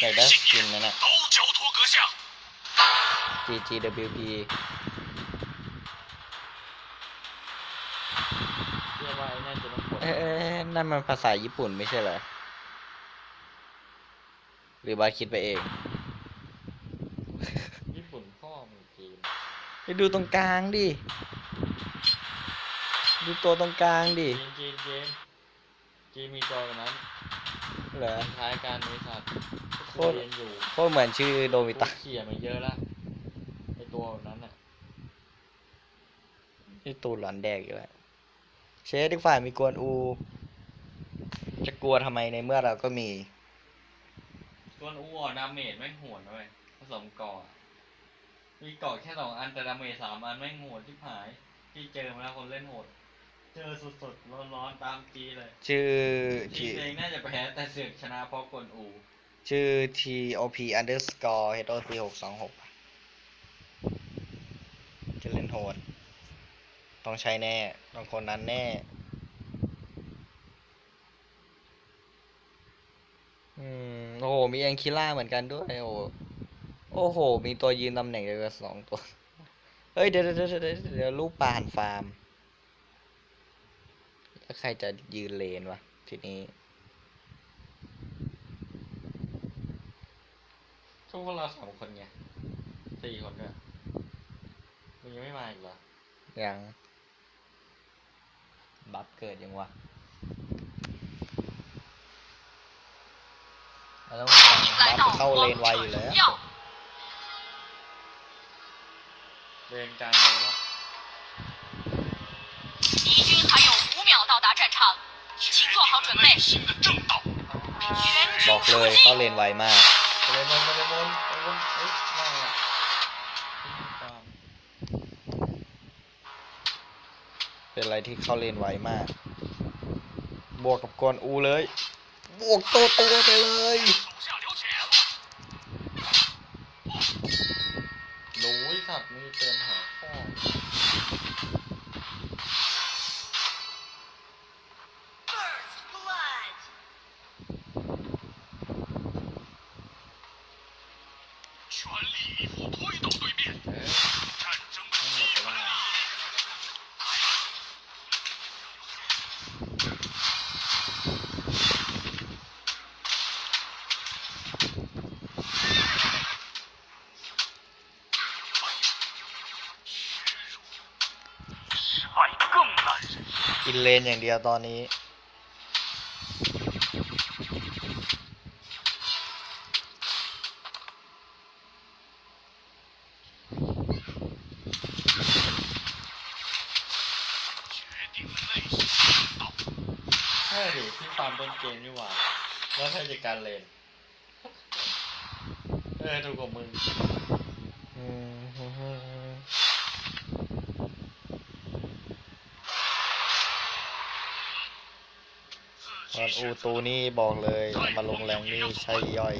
ไยากได้สกินนั่นแหละ GGWP เรียกว่าไอ้นั่นจะต้องกดเอ๊ะนั่นมันภาษาญี่ปุ่นไม่ใช่เหรอ หรือบาคิดไปเอง ญี่ปุ่นพ่อมึงจีนไปดูตรงกลางดิ ดูตัวตรงกลางดิ จีนจีนจีนจีนมีจอตังนั้น เหรอ ท้ายการบริษัทโคตร เรียนอยู่โคตรเหมือนชื่อโดมิกูตะเขี่ยมาเยอะละไอตัวแบบนั้นอะนี่ตูนหลอนแดกอยู่แล้วเชฟทุกฝ่ายมีกวนอู จะกลัวทำไมในเมื่อเราก็มี ตัวอ้วนดาเมจแม่งโหดเลยผสมเกาะอะมีเกาะแค่สองอันแต่ดาเมจสามอันแม่งโหดที่หาย ที่เจอมาแล้วคนเล่นโหด เจอสดๆร้อนๆตามจีเลยชื่อจีที่เองน่าจะแพ้แต่เสือกชนะเพราะกวนอู ชื่อ TOP underscore HOC หกสองหกจะเล่นโหด ต้องใช้แน่ ต้องคนนั้นแน่ อืม โอ้โห มีแองคิล่าเหมือนกันด้วย โอ้โหโอ้โห มีตัวยืนตำแหน่งเดียวกันสองตัว เฮ้ย เดี๋ยวเดี๋ยวเดี๋ยวเดี๋ยวเดี๋ยวลูกปลาหันฟาร์ม แล้วใครจะยืนเลนวะ ทีนี้ทุกพวกเราสามคนไงสี่คนด้วยมึงยังไม่มาอีกเหรอ ยัง บัฟเกิดยังวะเราต้องมองบัฟเข้าเลนไวอยู่แล้ว要เดินกลางเลยแล้ว 场，请做好准备。新的正道，全 บ 军 อกเล 出 ยเข้า 击！ เลนไวมาก ไปเลยบนไปเลยบนไปบนเอ้ยว่าไงอะตาม เป็นอะไรที่เข้าเลนไวมาก บวกกับกวนอูเลย บวกตัวตัวไปเลย 手下留情， รู้ไอ้สัตว์มึงเตือนหาพ่อ กินเลนอย่างเดียวตอนนี้ใช่ดิที่ฟาร์มต้นเกมนี่หว่า แล้วใครจะการเลน เออถูกกว่ามึง อืม ตอนอูตูนี่บอกเลยมาลงแรงนี่ใช่ย่อย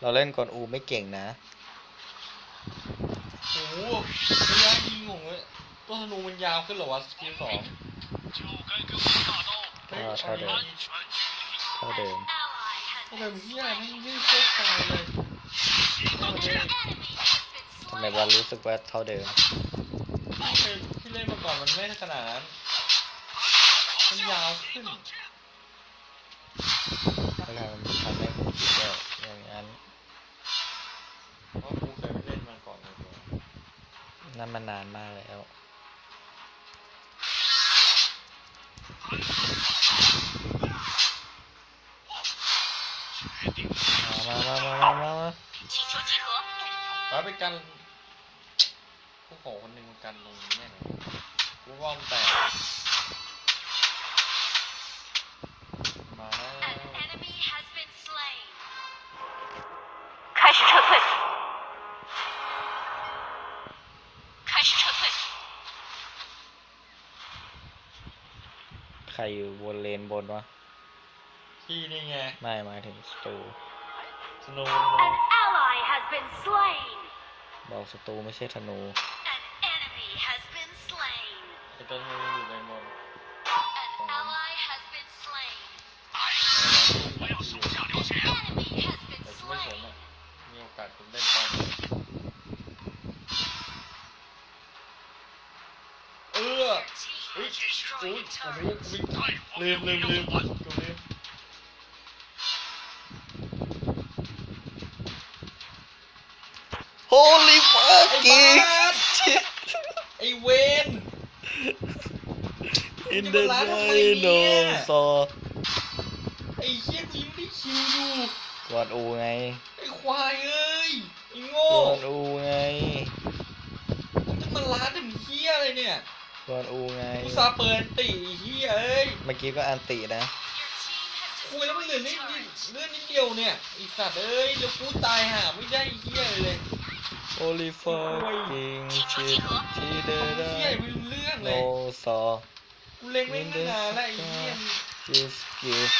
เราเล่นก่อนอูไม่เก่งนะโอ้หระยะยิงของเลยตัวธนูมันยาวขึ้นเหรอวะสกิสองเท่าเดิมถ้าเดิมถ้าเดิมเฮียมันยิ่งเซ็ตตายเลย ทำไมวันรู้สึกว่าเท่าเดิมที่เล่นมาก่อนมันไม่ขนาดนั้นมันยาวขึ้นแล้วมันทำให้ผมคิดแบบอย่างนั้น เพราะกูเคยเล่นมาก่อนเลยนั่นมานานมากแล้วมามามามามามาไปกัน คนหนึ่งมากันตรงนี้แน่เลยกูว่ามันแตกมาแล้ว enemy has been slain。开始撤退，开始撤退。 ใครอยู่บนเลนบนวะ ที่นี่ไง ไม่หมายถึงสตู สโนว์ an ally has been slain. บอกสตูไม่ใช่ธนู doesn't do anymore. An ally has been slain. Enemy has been slain. อินเดอร์ไดโนเสาร์ไอ้เหี้ยกูยังไม่ได้คิวอยู่กวนอูไงไอ้ควายเอ้ยไอ้โง่กวนอูไงมึงจะมาล้าถึงเหี้ยอะไรเนี่ยกวนอูไงกูซาเปิดติไอ้เหี้ยเอ้ยเมื่อกี้ก็อันตินะคุยแล้วมันเหลือนิดนิดเลือดนิดเดียวเนี่ยไอีสัตว์เอ้ยแล้วกูตายห่าไม่ได้ไอ้เหี้ยเลยโอลิฟักกิ้งชิดชีเดอร์ไดเหี้ยไม่รู้เรื่องโนเลยเสาร์ กูเล็งไม่ตั้งนานแล้วไอ้เหี้ยจิสกิส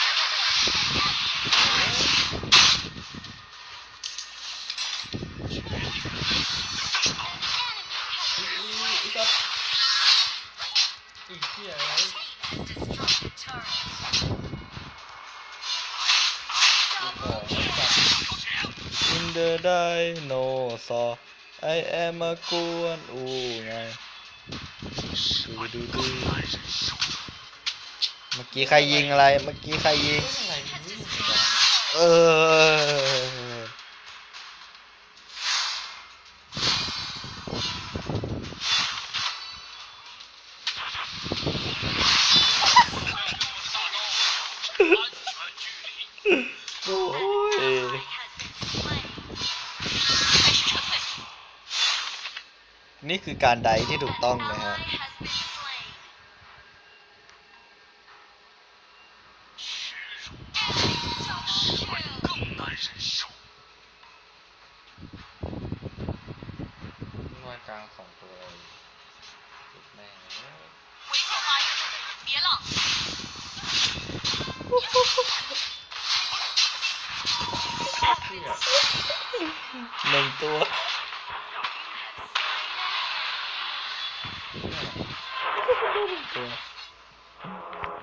ไอ้สัตว์ไอ้เหี้ยอะไรกูขอไอ้สัตว์อินเดอร์ไดโนเสาร์ I am a กวนอูไงดูดูดู เมื่อกี้ใครยิงอะไร เมื่อกี้ใครยิง เออนี่คือการไดที่ถูกต้องนะฮะ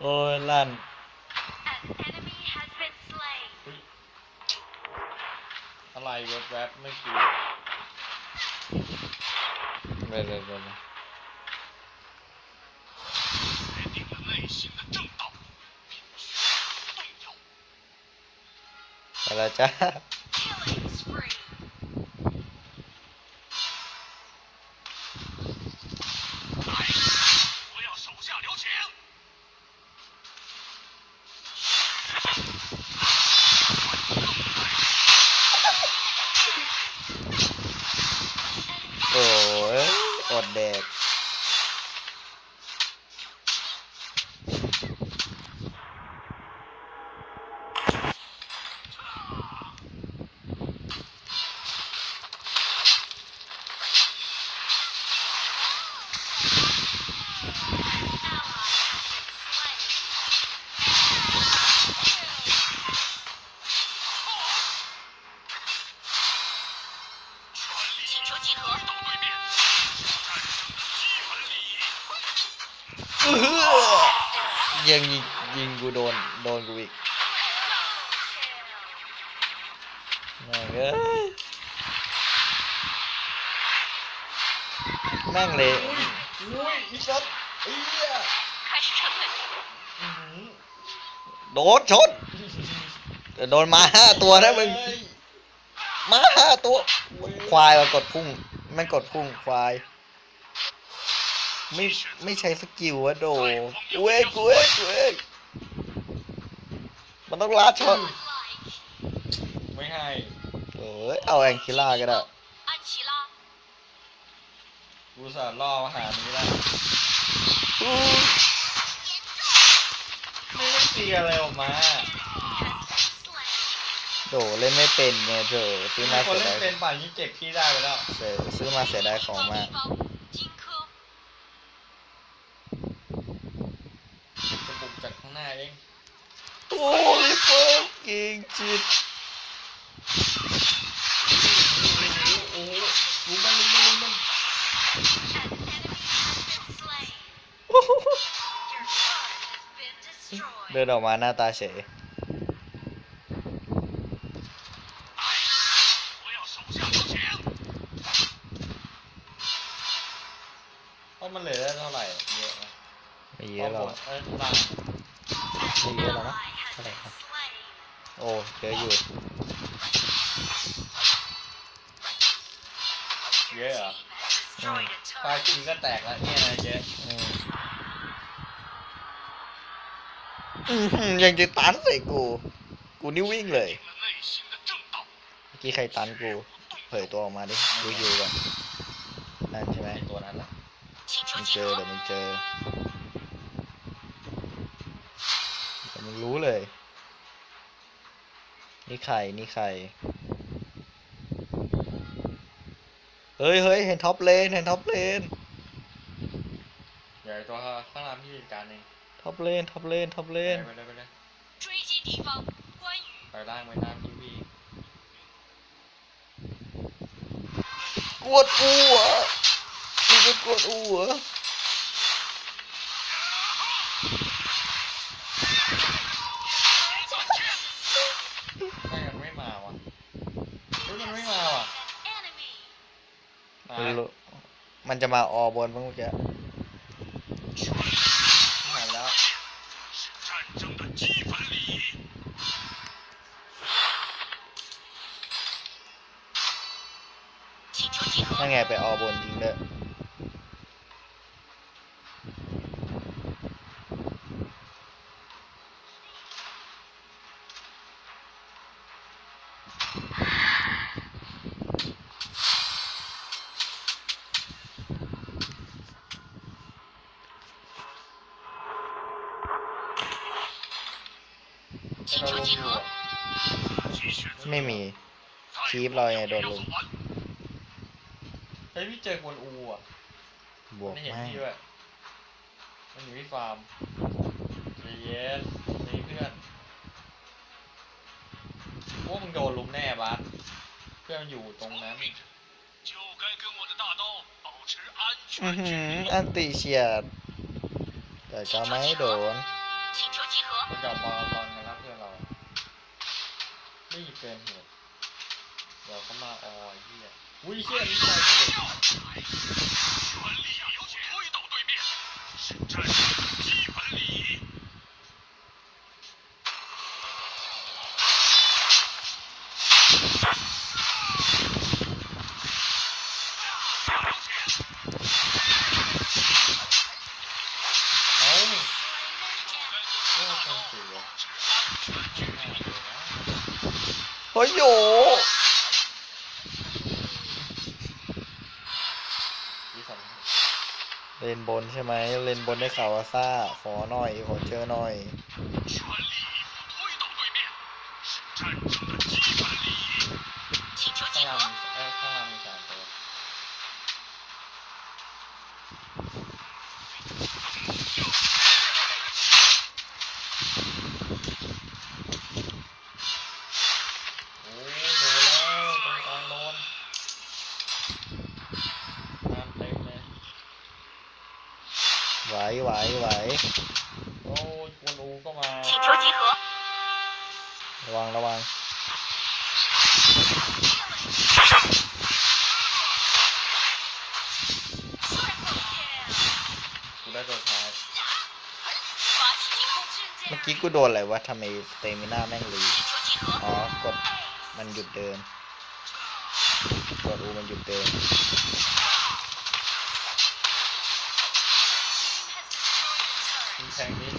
โอ้ยลั่นอะไรแวบๆเมื่อกี้ไปเลยไปเลยไปแล้วจ้ากูโดน โดนกูอีกแม่งเอ้ยแม่งเลย อุ้ยอีสัตว์ไอ้เหี้ย 开始撤退。 อื้อหือ โดนชนเดี๋ยวโดนมาห้าตัวนะมึง เอ้ย มาห้าตัว ควายมากดพุ่งไม่งกดพุ่งควาย ไม่ไม่ใช้สกิลวะโดกูเองกูเองกูเอง มันต้องลาช็อตไม่ให้เอ้ยเอาแองคิล่าก็ได้กูสารล่อมาหานี้แล้วไม่ได้ตีอะไรออกมาโดเล่นไม่เป็นไงเธอซื้อมาคนเสียเล่นดายเป็นป่านนี้เก็บพี่ได้ไปแล้วเออซื้อมาเสียดายของมาก น้าเองโอ้ยเฟิร์เก่งจิตโอ้โมันมันมันเดินออกมาหน้าตาเฉยเพราะมันเหลือเท่าไหร่เยอะไหมไม่เยอะหรอก ไม่เยอะแล้วนะเท่าไหร่ครับโอ้เจออยู่ เยอะเหรออืปลากินก็แตกแล้วเนี่ยนะเจ๊ะอืมยังจะตันใส่กู กูนี่วิ่งเลย เมื่อกี้ใครตันกู เผยตัวออกมาดิดูอยู่ก่อนนั่นใช่ไหมตัวนั้นล่ะมันเจอเดี๋ยวมันเจอ รู้เลย นี่ใคร นี่ใคร เฮ้ยเฮ้ยเห็นท็อปเลน เห็นท็อปเลนใหญ่ตัวข้างล่างพี่การเองท็อปเลน ท็อปเลน ท็อปเลน ไปเลยไปเลยไปล่างไปล่างพี่พี่กวดอู้อะนี่ก็กวดอู้อะันจะมาออบนเมื่อกี้หันแล้วนั่นไงไปออบนจริงเลย ชีฟเราไงโดนลุมเฮ้ยพี่เจอคนอูอะบวกไม่เห็นพี่ด้วยมันอยู่ที่ฟาร์มเยสนี่เพื่อนพวกมึงโดนลุมแน่บัสเพื่อนมันอยู่ตรงนั้นอือหืออันติเฉียดแต่จะไม่โดนมันจะมาบอลนะครับเพื่อนเราไม่เป็นเหตุ เดี๋ยวเขามาออยเฮียอุ้ยเฮียนี่ใครเป็ เลนบนใช่ไหมเลนบนได้ข่าวว่าซ่าขอหน่อยขอเจอหน่อย โอ้ยกวนอูก็มา 请求集合。 ระวังระวัง กูได้ตัวท้าย 发起进攻。 เมื่อกี้กูโดนอะไรวะทำไมสเตมิน่าแม่งรี 请求集合。 อ๋อกดมันหยุดเดิน กดอูมันหยุดเดิน แทงนี้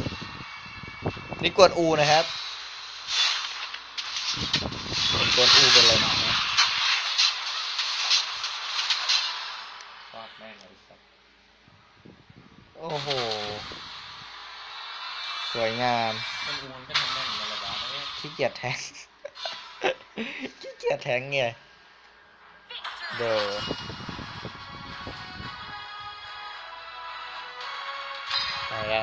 นี่กดอูนะครับเป็นกดอูเป็นอะไรหนานะฟาดแม่งเลยสัสโอ้โห สวยงามเป็นอูมันก็ทำได้เหมือนกันเลยบ้าเนี่ยขี้เกียจแทง ขี้เกียจแทงไงเดอไปละ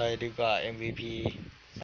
เลยดีกว่า MVP